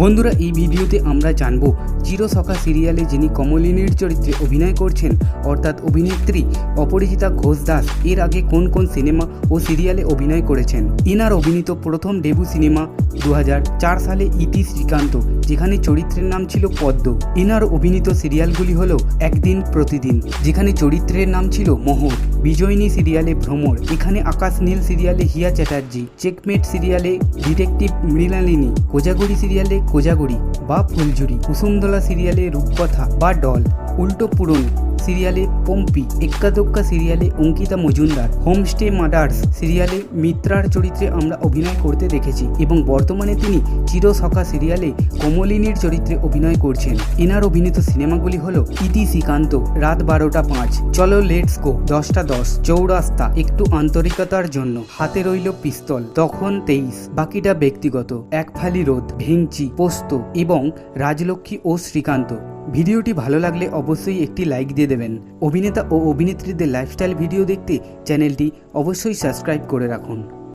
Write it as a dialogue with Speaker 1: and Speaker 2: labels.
Speaker 1: বন্ধুরা, এই ভিডিওতে আমরা জানব চিরসখা সিরিয়ালে যিনি কমলিনীর চরিত্রে অভিনয় করছেন, অর্থাৎ অভিনেত্রী অপরিচিতা ঘোষ দাস, এর আগে কোন কোন সিনেমা ও সিরিয়ালে অভিনয় করেছেন? ইনার অভিনীত প্রথম ডেবু সিনেমা দু হাজার চার সালে ইতি শ্রীকান্ত যেখানে চরিত্রের নাম ছিল পদ্ম। এনার অভিনীত সিরিয়ালগুলি হল একদিন প্রতিদিন, যেখানে চরিত্রের নাম ছিল মোহর, বিজয়িনী সিরিয়ালে ভ্রমর, এখানে আকাশ নীল সিরিয়ালে হিয়া চ্যাটার্জি, চেকমেট সিরিয়ালে ডিটেকটিভ মৃণালিনী, কোজাগরি সিরিয়ালে কোজাগরি বা ফুলঝুরি, কুসুমদোলা সিরিয়ালে রূপকথা বা ডল, উল্টো পূরণ সিরিয়ালে পম্পি এক্কা এক্কাদোক্কা সিরিয়ালে অঙ্কিতা মজুমদার হোমস্টে মার্ডার্স সিরিয়ালে মিত্রার চরিত্রে আমরা অভিনয় করতে দেখেছি এবং বর্তমানে তিনি চিরসখা সিরিয়ালে কমলিনীর চরিত্রে অভিনয় করছেন। এনার অভিনীত সিনেমাগুলি হল ইতি শ্রীকান্ত রাত বারোটা পাঁচ, চলো লেটস গো দশটা দশ, চৌরাস্তা, একটু আন্তরিকতার জন্য, হাতে রইল পিস্তল, তখন তেইশ, বাকিটা ব্যক্তিগত এক ফালি রোদ, ভেংচি, পোস্ত এবং রাজলক্ষ্মী ও শ্রীকান্ত। ভিডিওটি ভালো লাগলে অবশ্যই একটি লাইক দিয়ে দেবেন। অভিনেতা ও অভিনেত্রীদের লাইফস্টাইল ভিডিও দেখতে চ্যানেলটি অবশ্যই সাবস্ক্রাইব করে রাখুন।